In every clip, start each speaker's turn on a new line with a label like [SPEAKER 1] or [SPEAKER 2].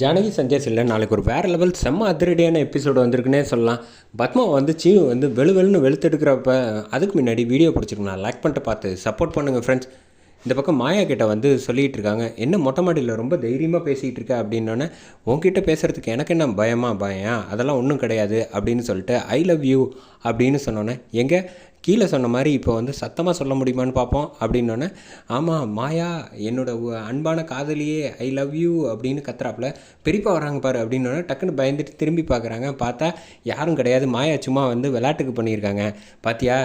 [SPEAKER 1] ஜானகி சஞ்சய் சில்லன் நாளைக்கு ஒரு வேறு லெவல் செம்ம அதிரடியான எபிசோடு வந்திருக்குன்னே சொல்லலாம். பத்மா வந்து சீவ் வந்து வெளு வெளுன்னு வெளுத்தெடுக்கிறப்ப அதுக்கு முன்னாடி வீடியோ பிடிச்சிருக்கணும் லைக் பண்ணிட்டு பார்த்து சப்போர்ட் பண்ணுங்கள் ஃப்ரெண்ட்ஸ் இந்த பக்கம் மாயா கிட்ட வந்து சொல்லிகிட்டு இருக்காங்க என்ன மொட்டை மாடியில் ரொம்ப தைரியமாக பேசிகிட்டு இருக்க? அப்படின்னோடனே உங்ககிட்ட பேசுகிறதுக்கு எனக்கு என்ன பயமா பயம்? அதெல்லாம் ஒன்றும் கிடையாது அப்படின்னு சொல்லிட்டு ஐ லவ் யூ அப்படின்னு சொன்னோன்னே எங்கே? கீழே சொன்ன மாதிரி இப்போ வந்து சத்தமாக சொல்ல முடியுமான்னு பார்ப்போம். அப்படின்னோடனே ஆமாம் மாயா என்னோட அன்பான காதலியே ஐ லவ் யூ அப்படின்னு கத்துறாப்புல. பெரியப்பா வராங்க பாரு அப்படின்னோடனே டக்குன்னு பயந்துட்டு திரும்பி பார்க்குறாங்க பார்த்தா யாரும் கிடையாது. மாயா சும்மா வந்து விளையாட்டுக்கு பண்ணியிருக்காங்க. பார்த்தியா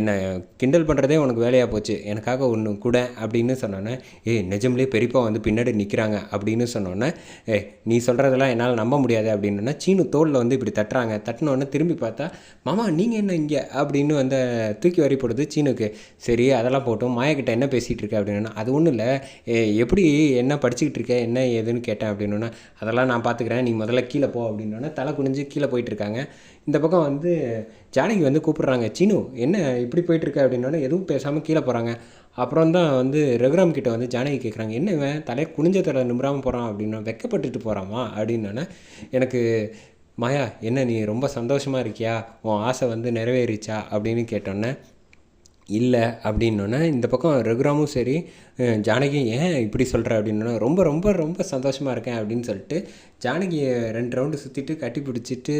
[SPEAKER 1] என்னை கிண்டல் பண்ணுறதே உனக்கு வேலையாக போச்சு. எனக்காக ஒன்று கூட அப்படின்னு சொன்னோன்னே ஏ நிஜம்லேயே பெரியப்பா வந்து பின்னாடி நிற்கிறாங்க அப்படின்னு சொன்னோன்னே ஏ நீ சொல்கிறதெல்லாம் என்னால் நம்ப முடியாது அப்படின்னா சீனு தோளில் வந்து இப்படி தட்டுறாங்க. தட்டினோடனே திரும்பி பார்த்தா மாமா நீங்கள் என்ன இங்கே? அப்படின்னு வந்து தூக்கி வரி போடுது சீனுக்கு. சரி அதெல்லாம் போட்டோம். மாயக்கிட்ட என்ன பேசிகிட்டு இருக்க அப்படின்னா அது ஒன்றும் இல்லை. எப்படி என்ன படிச்சுக்கிட்டு இருக்க? என்ன ஏதுன்னு கேட்டேன் அப்படின்னா அதெல்லாம் நான் பார்த்துக்கிறேன் நீ முதல்ல கீழே போ. அப்படின்னோடனே தலை குனிஞ்சு கீழே போயிட்டுருக்காங்க இந்த பக்கம் வந்து ஜானகி வந்து கூப்பிட்றாங்க சீனு என்ன இப்படி போயிட்டுருக்க அப்படின்னோடனே எதுவும் பேசாமல் கீழே போகிறாங்க அப்புறம் தான் வந்து ரகுராம் கிட்ட வந்து ஜானகி கேட்குறாங்க என்ன இவன்? தலையை குனிஞ்ச தலை நிமிராமல் போகிறான் அப்படின்னா வெக்கப்பட்டுட்டு போகிறாமா அப்படின்னோடனே எனக்கு மாயா என்ன நீ ரொம்ப சந்தோஷமாக இருக்கியா? உன் ஆசை வந்து நிறைவேறிச்சா? அப்படின்னு கேட்டோன்னே இல்லை அப்படின்னோன்னே இந்த பக்கம் ரகுராமும் சரி ஜானகி ஏன் இப்படி சொல்கிற அப்படின்னா ரொம்ப ரொம்ப ரொம்ப சந்தோஷமாக இருக்கேன் அப்படின்னு சொல்லிட்டு ஜானகியை ரெண்டு ரவுண்டு சுற்றிட்டு கட்டி பிடிச்சிட்டு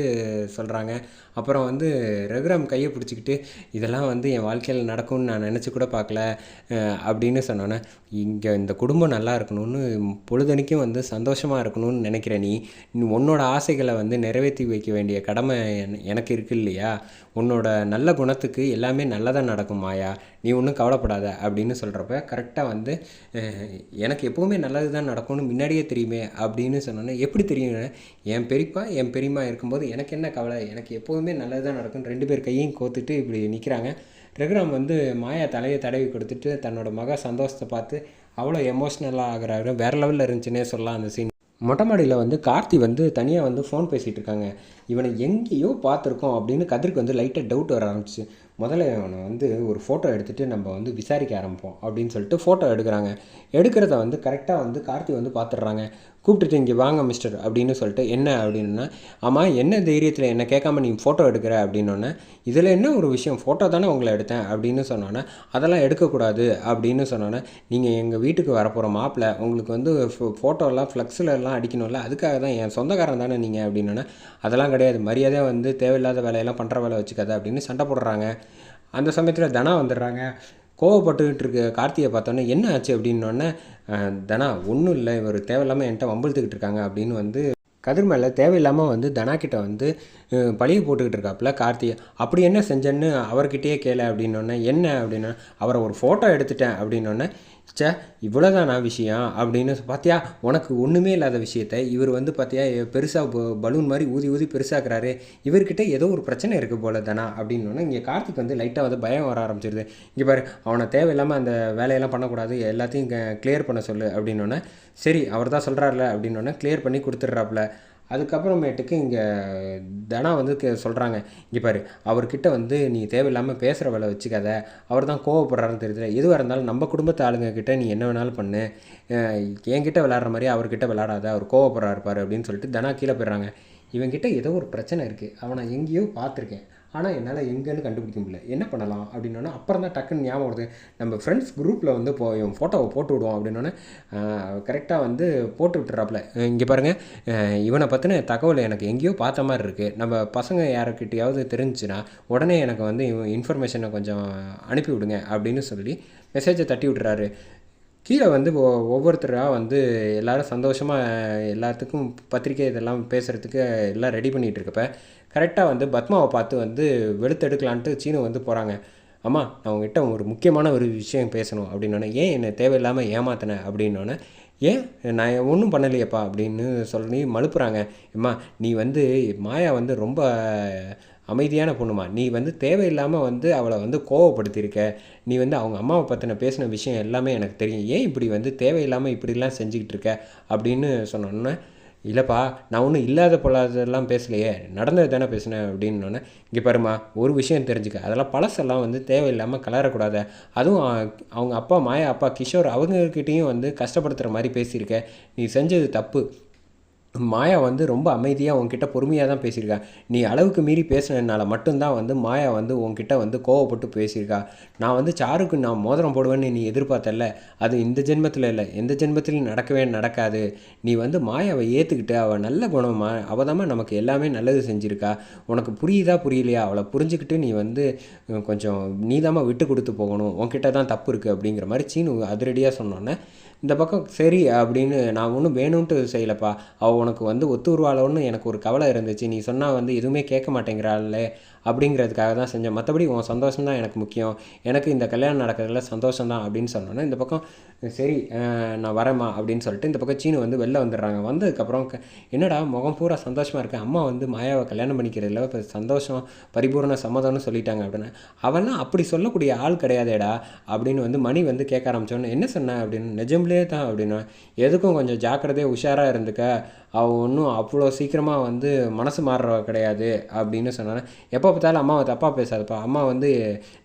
[SPEAKER 1] சொல்கிறாங்க அப்புறம் வந்து ரகுராம் கையை பிடிச்சிக்கிட்டு இதெல்லாம் வந்து என் வாழ்க்கையில் நடக்கும்னு நான் நினச்சி கூட பார்க்கல. அப்படின்னு சொன்னோன்னே இங்கே இந்த குடும்பம் நல்லா இருக்கணும்னு பொழுதனைக்கும் வந்து சந்தோஷமாக இருக்கணும்னு நினைக்கிற நீ உன்னோட ஆசைகளை வந்து நிறைவேற்றி வைக்க வேண்டிய கடமை எனக்கு இருக்கு இல்லையா? உன்னோட நல்ல குணத்துக்கு எல்லாமே நல்லதாக நடக்கும் மாயா. நீ ஒன்றும் கவலைப்படாத. அப்படின்னு சொல்கிறப்ப கரெக்டாக வந்து வந்து எனக்கு எப்போவுமே நல்லது தான் நடக்கும்னு முன்னாடியே தெரியுமே அப்படின்னு சொன்னோன்னே எப்படி தெரியும் என் பெரியப்பா என் பெரியம்மா இருக்கும்போது எனக்கு என்ன கவலை? எனக்கு எப்போவுமே நல்லது தான் நடக்கும் ரெண்டு பேர் கையும் கோத்துட்டு இப்படி நிற்கிறாங்க ரகுராம் வந்து மாயா தலையை தடவி கொடுத்துட்டு தன்னோட மக சந்தோஷத்தை பார்த்து அவ்வளோ எமோஷ்னலாக ஆகிறாரு. வேறு லெவலில் இருந்துச்சுன்னே சொல்லலாம் அந்த சீன் மொட்டை மாடியில் வந்து கார்த்தி வந்து தனியாக வந்து ஃபோன் பேசிகிட்டு இருக்காங்க. இவனை எங்கேயோ பார்த்துருக்கோம் அப்படின்னு கதிர்க்கு வந்து லைட்டாக டவுட் வர ஆரம்பிச்சு முதல்ல இவனை வந்து ஒரு ஃபோட்டோ எடுத்துகிட்டு நம்ம வந்து விசாரிக்க ஆரம்பிப்போம் அப்படின்னு சொல்லிட்டு ஃபோட்டோ எடுக்கிறாங்க. எடுக்கிறத வந்து கரெக்டாக வந்து கார்த்தி வந்து பார்த்துடுறாங்க கூப்பிட்டுட்டு இங்கே வாங்க மிஸ்டர் அப்படின்னு சொல்லிட்டு என்ன அப்படின்னா ஆமாம் என்ன தைரியத்தில் என்ன கேட்காம நீ ஃபோட்டோ எடுக்கிற? அப்படின்னோடனே இதில் என்ன ஒரு விஷயம்? ஃபோட்டோ தானே உங்களை எடுத்தேன் அப்படின்னு சொன்னோன்னே அதெல்லாம் எடுக்கக்கூடாது அப்படின்னு சொன்னோன்னே நீங்கள் எங்கள் வீட்டுக்கு வரப்போகிற மாப்பிள்ள உங்களுக்கு வந்து ஃபோட்டோலாம் ஃப்ளக்ஸில் எல்லாம் அடிக்கணும்ல அதுக்காக தான் என் சொந்தக்காரன் தானே நீங்கள் அப்படின்னோன்னே அதெல்லாம் கிடையாது மரியாதையாக வந்து தேவையில்லாத வேலையெல்லாம் பண்ணுற வேலை வச்சுக்காத அப்படின்னு சண்டை போடுறாங்க. அந்த சமயத்தில் தனா வந்துடுறாங்க. கோவப்பட்டுக்கிட்டு இருக்க கார்த்தியை பார்த்தோன்னே என்ன ஆச்சு? அப்படின்னோடனே தனா ஒன்றும் இல்லை. இவர் தேவையில்லாமல் என்கிட்ட வம்பிழுத்துக்கிட்டு இருக்காங்க அப்படின்னு வந்து கதிர் மேலே தேவையில்லாமல் வந்து தனா கிட்ட வந்து பழிய போட்டுக்கிட்டு இருக்காப்புல கார்த்திகை. அப்படி என்ன செஞ்சேன்னு அவர்கிட்டயே கேளு அப்படின்னோடனே என்ன அப்படின்னா அவரை ஒரு ஃபோட்டோ எடுத்துட்டேன் அப்படின்னோடனே ச்சே இவ்வளோதானா விஷயம்? அப்படின்னு பார்த்தியா உனக்கு ஒன்றுமே இல்லாத விஷயத்த இவர் வந்து பார்த்தியா பெருசாக பலூன் மாதிரி ஊதி ஊதி பெருசாக்குறாரு. இவர்கிட்ட ஏதோ ஒரு பிரச்சனை இருக்குது போல தானா அப்படின்னு இங்கே கார்த்திக் வந்து லைட்டாக வந்து பயம் வர ஆரம்பிச்சிருது. இங்கே பாரு அவனை தேவையில்லாமல் அந்த வேலையெல்லாம் பண்ணக்கூடாது எல்லாத்தையும் கிளியர் பண்ண சொல்லு அப்படின்னோடனே சரி அவர் தான் சொல்கிறாருல அப்படின்னோடனே கிளியர் பண்ணி கொடுத்துட்றாப்புல. அதுக்கப்புறமேட்டுக்கு இங்கே தனா வந்து சொல்கிறாங்க இங்கே பாரு அவர்கிட்ட வந்து நீ தேவையில்லாமல் பேசுகிற வேலை வச்சுக்காத அவர் தான் கோவப்படுறாருன்னு தெரியல எதுவாக இருந்தாலும் நம்ம குடும்பத்து ஆளுங்க கிட்ட நீ என்ன வேணாலும் பண்ணு என்கிட்ட விளாட்ற மாதிரி அவர்கிட்ட விளாடாத அவர் கோவப்படுறாரு பாரு அப்படின்னு சொல்லிட்டு தனா கீழே போயிடுறாங்க. இவங்கிட்ட ஏதோ ஒரு பிரச்சனை இருக்குது அவனை எங்கேயோ பார்த்துருக்கேன். ஆனால் என்னால் எங்கேன்னு கண்டுபிடிக்க முடியல. என்ன பண்ணலாம்? அப்படின்னா அப்புறம் தான் டக்குன்னு ஞாபகம் வருது. நம்ம ஃப்ரெண்ட்ஸ் குரூப்பில் வந்து போ இவன் ஃபோட்டோவை போட்டு விடுவோம் அப்படின்னோடனே கரெக்டாக வந்து போட்டு விட்டுறாப்புல இங்கே பாருங்கள் இவனை பற்றின தகவல் எனக்கு எங்கேயோ பார்த்த மாதிரி இருக்குது நம்ம பசங்க யாருக்கிட்டையாவது தெரிஞ்சுன்னா உடனே எனக்கு வந்து இன்ஃபர்மேஷனை கொஞ்சம் அனுப்பி விடுங்க அப்படின்னு சொல்லி மெசேஜை தட்டி விட்டுறாரு. கீழே வந்து ஒவ்வொருத்தராக வந்து எல்லோரும் சந்தோஷமாக எல்லாத்துக்கும் பத்திரிக்கை இதெல்லாம் பேசுகிறதுக்கு எல்லாம் ரெடி பண்ணிகிட்டு இருக்கப்ப கரெக்டாக வந்து பத்மாவை பார்த்து வந்து வெளுத்தெடுக்கலான்ட்டு சீனு வந்து போகிறாங்க அம்மா நான் உங்ககிட்ட ஒரு முக்கியமான ஒரு விஷயம் பேசணும் அப்படின்னோடனே ஏன் என்னை தேவையில்லாமல் ஏமாத்தினேன் அப்படின்னோடனே ஏன்? நான் ஒன்றும் பண்ணலையேப்பா அப்படின்னு சொல்லி மழுப்புறாங்க. அம்மா நீ வந்து மாயா வந்து ரொம்ப அமைதியான பொண்ணுமா. நீ வந்து தேவையில்லாமல் வந்து அவளை வந்து கோவப்படுத்தியிருக்க. நீ வந்து அவங்க அம்மாவை பற்றின பேசின விஷயம் எல்லாமே எனக்கு தெரியும். ஏன் இப்படி வந்து தேவையில்லாமல் இப்படிலாம் செஞ்சுக்கிட்டு இருக்க அப்படின்னு சொன்னோன்னே இல்லைப்பா நான் ஒன்றும் இல்லாத பொல்லாததெல்லாம் பேசலையே. நடந்தது தானே பேசினேன் அப்படின்னோடனே இங்கே பாருமா ஒரு விஷயம் தெரிஞ்சுக்க. அதெல்லாம் பழசெல்லாம் வந்து தேவையில்லாமல் கலரக்கூடாது. அதுவும் அவங்க அப்பா மாயா அப்பா கிஷோர் அவங்கக்கிட்டேயும் வந்து கஷ்டப்படுத்துகிற மாதிரி பேசியிருக்க. நீ செஞ்சது தப்பு. மாயா வந்து ரொம்ப அமைதியாக உன்கிட்ட பொறுமையாக தான் பேசியிருக்கா. நீ அளவுக்கு மீறி பேசுனதுனால மட்டும்தான் வந்து மாயா வந்து உன்கிட்ட வந்து கோவப்பட்டு பேசியிருக்கா. நான் வந்து சாருக்கு நான் மோதிரம் போடுவேன்னு நீ எதிர்பார்த்தல அது இந்த ஜென்மத்தில் இல்லை. எந்த ஜென்மத்திலையும் நடக்கவே நடக்காது. நீ வந்து மாயாவை ஏற்றுக்கிட்டு அவள் நல்ல குணமா அவள் தான் நமக்கு எல்லாமே நல்லது செஞ்சுருக்கா. உனக்கு புரியுதா புரியலையா? அவளை புரிஞ்சுக்கிட்டு நீ வந்து கொஞ்சம் நீதாம்மா விட்டு கொடுத்து போகணும். உன்கிட்ட தான் தப்பு இருக்குது அப்படிங்கிற மாதிரி சீனு அதிரடியாக சொன்னோன்னே. இந்த பக்கம் சரி அப்படின்னு நான் ஒன்றும் வேணும்ன்ட்டு செய்யலப்பா. அவள் உனக்கு வந்து ஒத்து வருவாளோன்னு எனக்கு ஒரு கவலை இருந்துச்சு. நீ சொன்னால் வந்து எதுவுமே கேட்க மாட்டேங்கிறாளே அப்படிங்கிறதுக்காக தான் செஞ்சேன். மற்றபடி உன் சந்தோஷம் தான் எனக்கு முக்கியம். எனக்கு இந்த கல்யாணம் நடக்கிறதுல சந்தோஷம் தான் அப்படின்னு சொன்னோன்னே இந்த பக்கம் சரி நான் வரேம்மா அப்படின்னு சொல்லிட்டு இந்த பக்கம் சீனு வந்து வெளில வந்துடுறாங்க. வந்ததுக்கப்புறம் க- என்னடா முகம் பூரா சந்தோஷமாக இருக்கேன் அம்மா வந்து மாயாவை கல்யாணம் பண்ணிக்கிறதுல இப்போ சந்தோஷம் பரிபூர்ண சம்மதம்னு சொல்லிட்டாங்க அப்படின்னு. அவெல்லாம் அப்படி சொல்லக்கூடிய ஆள் கிடையாதேடா அப்படின்னு வந்து மணி வந்து கேட்க ஆரம்பிச்சோன்னு என்ன சொன்ன அப்படின்னு நிஜம்ல தான் அப்படின்னு எதுக்கும் கொஞ்சம் ஜாக்கிரதையாக உஷாராக இருந்துக்க. அவள் ஒன்றும் அவ்வளோ சீக்கிரமாக வந்து மனசு மாறுறவ கிடையாது. அப்படின்னு சொன்னானே எப்போ பார்த்தாலும் அம்மாவை தப்பாக பேசாதப்பா. அம்மா வந்து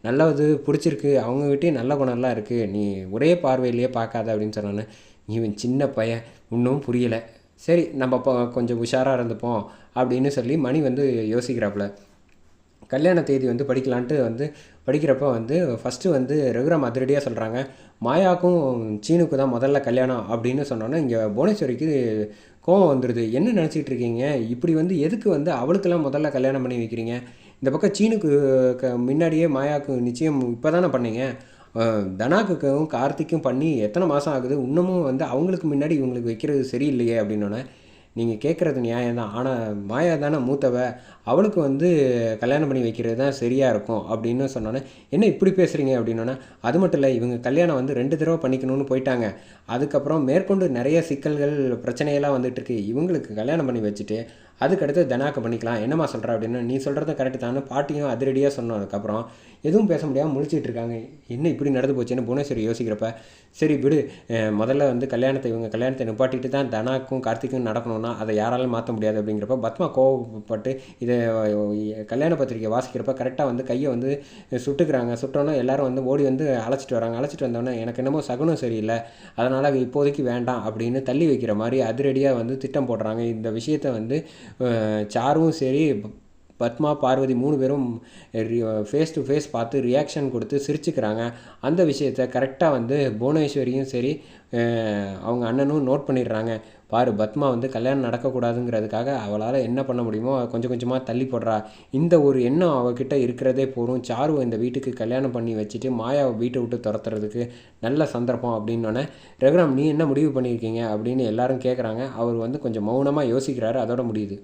[SPEAKER 1] நல்லது பிடிச்சிருக்கு. அவங்ககிட்டயும் நல்ல குணம்லாம் இருக்குது நீ ஒரே பார்வையிலேயே பார்க்காத. அப்படின்னு சொன்னானே. இவன் சின்ன பையன். இன்னும் புரியலை. சரி நம்ம இப்போ கொஞ்சம் உஷாராக இருந்துப்போம். அப்படின்னு சொல்லி மணி வந்து யோசிக்கிறாப்புல. கல்யாண தேதி வந்து படிக்கலான்ட்டு வந்து படிக்கிறப்ப வந்து ஃபஸ்ட்டு வந்து ரகுராம் அதிரடியாக சொல்கிறாங்க மாயாக்கும் சீனுக்கு தான் முதல்ல கல்யாணம் அப்படின்னு சொன்னோன்னே இங்கே புவனேஸ்வரிக்கு கோவம் வந்துடுது என்ன நினச்சிட்டு இருக்கீங்க? இப்படி வந்து எதுக்கு வந்து அவளுக்கெல்லாம் முதல்ல கல்யாணம் பண்ணி வைக்கிறீங்க? இந்த பக்கம் சீனுக்கு க முன்னாடியே மாயாவுக்கு நிச்சயம் இப்போ தானே பண்ணீங்க தனாக்குக்கும் கார்த்திக்கும் பண்ணி எத்தனை மாதம் ஆகுது? இன்னமும் வந்து அவங்களுக்கு முன்னாடி இவங்களுக்கு வைக்கிறது சரியில்லையே அப்படின்னோடனே நீங்கள் கேட்குறது நியாயம் தான் ஆனால் மாயா தானே மூத்தவ அவளுக்கு வந்து கல்யாணம் பண்ணி வைக்கிறது தான் சரியாக இருக்கும் அப்படின்னு சொன்னோன்னே என்ன இப்படி பேசுகிறீங்க அப்படின்னோன்னே அது மட்டும் இல்லை இவங்க கல்யாணம் வந்து ரெண்டு தடவை பண்ணிக்கணும்னு போயிட்டாங்க. அதுக்கப்புறம் மேற்கொண்டு நிறைய சிக்கல்கள் பிரச்சனையெல்லாம் வந்துட்டுருக்கு இவங்களுக்கு கல்யாணம் பண்ணி வச்சுட்டு அதுக்கடுத்து தனாக்க பண்ணிக்கலாம். என்னம்மா சொல்கிற அப்படின்னு நீ சொல்கிறது கரெக்டு தான் பாட்டியும் அதிரடியாக சொன்னதுக்கப்புறம் எதுவும் பேச முடியாமல் முழிச்சிட்டு இருக்காங்க. என்ன இப்படி நடந்து போச்சுன்னு புவனேஸ்வரி யோசிக்கிறப்ப சரி விடு முதல்ல வந்து கல்யாணத்தை இவங்க கல்யாணத்தை நிப்பாட்டிட்டு தான் தனாக்கும் கார்த்திக்கும் நடக்கணும்னா அதை யாராலும் மாற்ற முடியாது அப்படிங்கிறப்ப பத்மா கோவப்பட்டு இதை கல்யாண பத்திரிக்கை வாசிக்கிறப்ப கரெக்டாக வந்து கையை வந்து சுட்டுக்கிறாங்க. சுட்டோன்னே எல்லாரும் வந்து ஓடி வந்து அழைச்சிட்டு வராங்க. அழைச்சிட்டு வந்தோடனே எனக்கு என்னமோ சகுனம் சரியில்லை. அதனால் இப்போதைக்கு வேண்டாம் அப்படின்னு தள்ளி வைக்கிற மாதிரி அதிரடியாக வந்து திட்டம் போடுறாங்க. இந்த விஷயத்தை வந்து சாரும் சாருவும் சரி பத்மா பார்வதி மூணு பேரும் ஃபேஸ் டு ஃபேஸ் பார்த்து ரியாக்ஷன் கொடுத்து சிரிச்சுக்கிறாங்க. அந்த விஷயத்த கரெக்டாக வந்து புவனேஸ்வரியும் சரி அவங்க அண்ணனும் நோட் பண்ணிடுறாங்க. பாரு பத்மா வந்து கல்யாணம் நடக்கக்கூடாதுங்கிறதுக்காக அவளால் என்ன பண்ண முடியுமோ கொஞ்சம் கொஞ்சமாக தள்ளி போடுறா. இந்த ஒரு எண்ணம் அவகிட்ட இருக்கிறதே போதும். சாருவை இந்த வீட்டுக்கு கல்யாணம் பண்ணி வச்சுட்டு மாயாவை வீட்டை விட்டு துரத்துறதுக்கு நல்ல சந்தர்ப்பம் அப்படின்னோடனே ரகுராம் நீ என்ன முடிவு பண்ணியிருக்கீங்க? அப்படின்னு எல்லாரும் கேட்குறாங்க அவர் வந்து கொஞ்சம் மௌனமாக யோசிக்கிறாரு. அதோட முடியுது.